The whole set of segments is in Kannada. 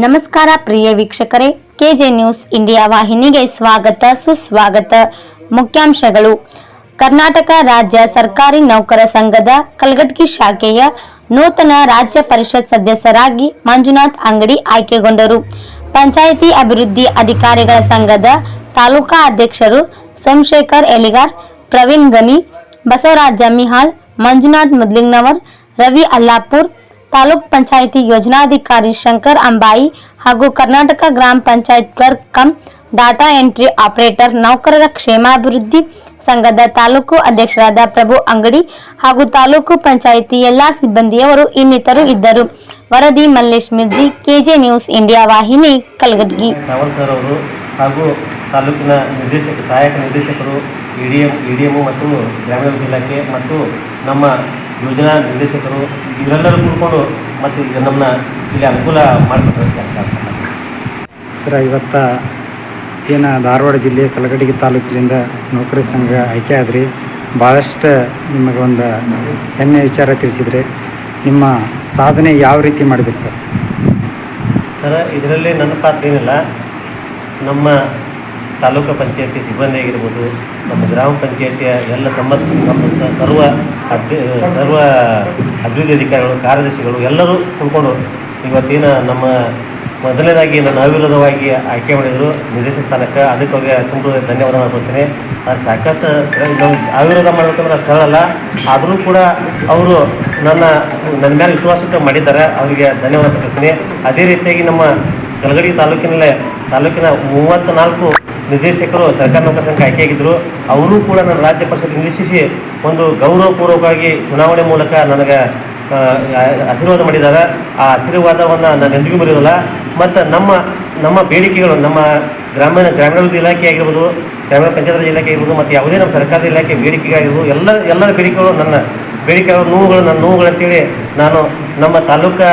ನಮಸ್ಕಾರ ಪ್ರಿಯ ವೀಕ್ಷಕರೇ, ಕೆಜೆ ನ್ಯೂಸ್ ಇಂಡಿಯಾ ವಾಹಿನಿಗೆ ಸ್ವಾಗತ, ಸುಸ್ವಾಗತ. ಮುಖ್ಯಾಂಶಗಳು. ಕರ್ನಾಟಕ ರಾಜ್ಯ ಸರ್ಕಾರಿ ನೌಕರ ಸಂಘದ ಕಲ್ಗಟ್ಟಿ ಶಾಖೆಯ ನೂತನ ರಾಜ್ಯ ಪರಿಷತ್ ಸದಸ್ಯರಾಗಿ ಮಂಜುನಾಥ್ ಅಂಗಡಿ ಆಯ್ಕೆಗೊಂಡರು. ಪಂಚಾಯಿತಿ ಅಭಿವೃದ್ಧಿ ಅಧಿಕಾರಿಗಳ ಸಂಘದ ತಾಲೂಕಾ ಅಧ್ಯಕ್ಷರು ಸೋಮಶೇಖರ್ ಎಲಿಗಾರ್, ಪ್ರವೀಣ್ ಗನಿ ಬಸವರಾಜ್ ಮಿಹಾಲ್ ಮಂಜುನಾಥ್ ಮುದ್ಲಿಂಗ್ನವರ್, ರವಿ ಅಲ್ಲಾಪುರ್ ತಾಲೂಕ್ ಪಂಚಾಯಿತಿ ಯೋಜನಾಧಿಕಾರಿ ಶಂಕರ್ ಅಂಬಾಯಿ ಹಾಗೂ ಕರ್ನಾಟಕ ಗ್ರಾಮ panchayat clerk cum data entry operator ನೌಕರರ ಕ್ಷೇಮಾಭಿವೃದ್ಧಿ ಸಂಘದ ತಾಲೂಕು ಅಧ್ಯಕ್ಷರಾದ ಪ್ರಭು ಅಂಗಡಿ ಹಾಗೂ ತಾಲೂಕು ಪಂಚಾಯಿತಿ ಎಲ್ಲಾ ಸಿಬ್ಬಂದಿಯವರು ಇನ್ನಿತರು ಇದ್ದರು. ವರದಿ Mallesh Mirji, KJ news India ವಾಹಿನಿ, ಕಲಗಡ್ಗಿ. ಅವರು ಹಾಗೂ ತಾಲೂಕಿನ ನಿರ್ದೇಶಕ, ಸಹಾಯಕ ನಿರ್ದೇಶಕರು ಇ ಡಿ ಎಮ್ಮು ಮತ್ತು ಗ್ರಾಮೀಣಾಭಿವೃದ್ಧಿ ಇಲಾಖೆ ಮತ್ತು ನಮ್ಮ ಯೋಜನಾ ನಿರ್ದೇಶಕರು ಇವರೆಲ್ಲರೂ ಕೂಡಿಕೊಂಡು ಮತ್ತು ಈಗ ನಮ್ಮನ್ನ ಇಲ್ಲಿ ಅನುಕೂಲ ಮಾಡಿಕೊಟ್ಟಿರ್ತಾರೆ ಸರ್ ಇವತ್ತು ಏನು ಧಾರವಾಡ ಜಿಲ್ಲೆ ಕಲಗಡಿಗೆ ತಾಲೂಕಿನಿಂದ ನೌಕರಿ ಸಂಘ ಆಯ್ಕೆ ಆದ್ರಿ. ಭಾಳಷ್ಟು ನಿಮಗೆ ಒಂದು ಹೆಮ್ಮೆ ವಿಚಾರ ತಿಳಿಸಿದ್ರಿ. ನಿಮ್ಮ ಸಾಧನೆ ಯಾವ ರೀತಿ ಮಾಡಿದ್ರಿ ಸರ್? ಸರ್ ಇದರಲ್ಲಿ ನನ್ನ ಪಾತ್ರ ಏನಿಲ್ಲ. ನಮ್ಮ ತಾಲೂಕು ಪಂಚಾಯತಿ ಸಿಬ್ಬಂದಿ ಆಗಿರ್ಬೋದು, ನಮ್ಮ ಗ್ರಾಮ ಪಂಚಾಯತಿಯ ಎಲ್ಲ ಸಂಬಂಧ ಸರ್ವ ಅಭ್ಯ, ಸರ್ವ ಅಭಿವೃದ್ಧಿ ಅಧಿಕಾರಿಗಳು, ಕಾರ್ಯದರ್ಶಿಗಳು ಎಲ್ಲರೂ ತಿಳ್ಕೊಂಡು ಇವತ್ತಿನ ನಮ್ಮ ಮೊದಲನೇದಾಗಿ ನನ್ನ ಅವಿರೋಧವಾಗಿ ಆಯ್ಕೆ ಮಾಡಿದರು ನಿರ್ದೇಶಕ ಸ್ಥಾನಕ್ಕೆ. ಅದಕ್ಕೆ ಅವ್ರಿಗೆ ತುಂಬ ಧನ್ಯವಾದ ಮಾಡ್ಕೊಳ್ತೀನಿ. ಅದು ಸಾಕಷ್ಟು ನಾವು ಅವಿರೋಧ ಮಾಡ್ಬೇಕಂದ್ರೆ ಸರಳ ಅಲ್ಲ. ಆದರೂ ಕೂಡ ಅವರು ನನ್ನ ನನ್ನ ಮೇಲೆ ವಿಶ್ವಾಸ ಮಾಡಿದ್ದಾರೆ. ಅವರಿಗೆ ಧನ್ಯವಾದ ಕೊಡ್ತೀನಿ ಅದೇ ರೀತಿಯಾಗಿ ನಮ್ಮ ಕಲಗಡಿ ತಾಲೂಕಿನಲ್ಲೇ ತಾಲೂಕಿನ ಮೂವತ್ತ್ ನಾಲ್ಕು ನಿರ್ದೇಶಕರು ಸರ್ಕಾರ ನೌಕರ ಸಂಘ ಆಯ್ಕೆಯಾಗಿದ್ದರು ಅವರು ಕೂಡ ನನ್ನ ರಾಜ್ಯ ಪರಿಷತ್ ನಿರ್ದೇಶಿಸಿ ಒಂದು ಗೌರವಪೂರ್ವಕವಾಗಿ ಚುನಾವಣೆ ಮೂಲಕ ನನಗೆ ಆಶೀರ್ವಾದ ಮಾಡಿದ್ದಾರೆ. ಆ ಆಶೀರ್ವಾದವನ್ನು ನಾನು ಎಂದಿಗೂ ಬರೆಯೋದಿಲ್ಲ ಮತ್ತು ನಮ್ಮ ನಮ್ಮ ಬೇಡಿಕೆಗಳು, ನಮ್ಮ ಗ್ರಾಮೀಣ, ಗ್ರಾಮೀಣಾಭಿವೃದ್ಧಿ ಇಲಾಖೆ ಆಗಿರ್ಬೋದು, ಗ್ರಾಮೀಣ ಪಂಚಾಯತ್ ರಾಜ್ ಇಲಾಖೆ ಆಗಿರ್ಬೋದು, ಮತ್ತು ಯಾವುದೇ ನಮ್ಮ ಸರ್ಕಾರದ ಇಲಾಖೆ ಬೇಡಿಕೆಗಾಗಿರ್ಬೋದು, ಎಲ್ಲ, ಎಲ್ಲರ ಬೇಡಿಕೆಗಳು ನನ್ನ ಬೇಡಿಕೆಗಳು, ನೋವುಗಳು ನನ್ನ ನೋವುಗಳು ಅಂತೇಳಿ ನಾನು ನಮ್ಮ ತಾಲೂಕಾ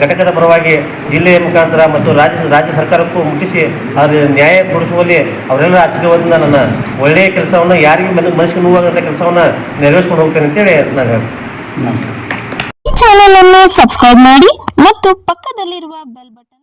ಘಟಕದ ಪರವಾಗಿ ಜಿಲ್ಲೆಯ ಮುಖಾಂತರ ಮತ್ತು ರಾಜ್ಯ ರಾಜ್ಯ ಸರ್ಕಾರಕ್ಕೂ ಮುಟ್ಟಿಸಿ ಅದರ ನ್ಯಾಯ ಕೊಡಿಸುವಲ್ಲಿ ಅವರೆಲ್ಲರ ಆಶೀರ್ವಾದದಿಂದ ನನ್ನ ಒಳ್ಳೆಯ ಕೆಲಸವನ್ನು ಯಾರಿಗೂ ಮನ ಮನಸ್ಸಿಗೆ ನೋವಾಗಂಥ ಕೆಲಸವನ್ನು ನೆರವೇರಿಸ್ಕೊಂಡು ಹೋಗ್ತೇನೆ ಅಂತೇಳಿ ನಾನು ಹೇಳ್ತೀನಿ ನಮಸ್ಕಾರ. ಈ ಚಾನೆಲ್ ಅನ್ನು ಸಬ್ಸ್ಕ್ರೈಬ್ ಮಾಡಿ ಮತ್ತು ಪಕ್ಕದಲ್ಲಿರುವ ಬೆಲ್ ಬಟನ್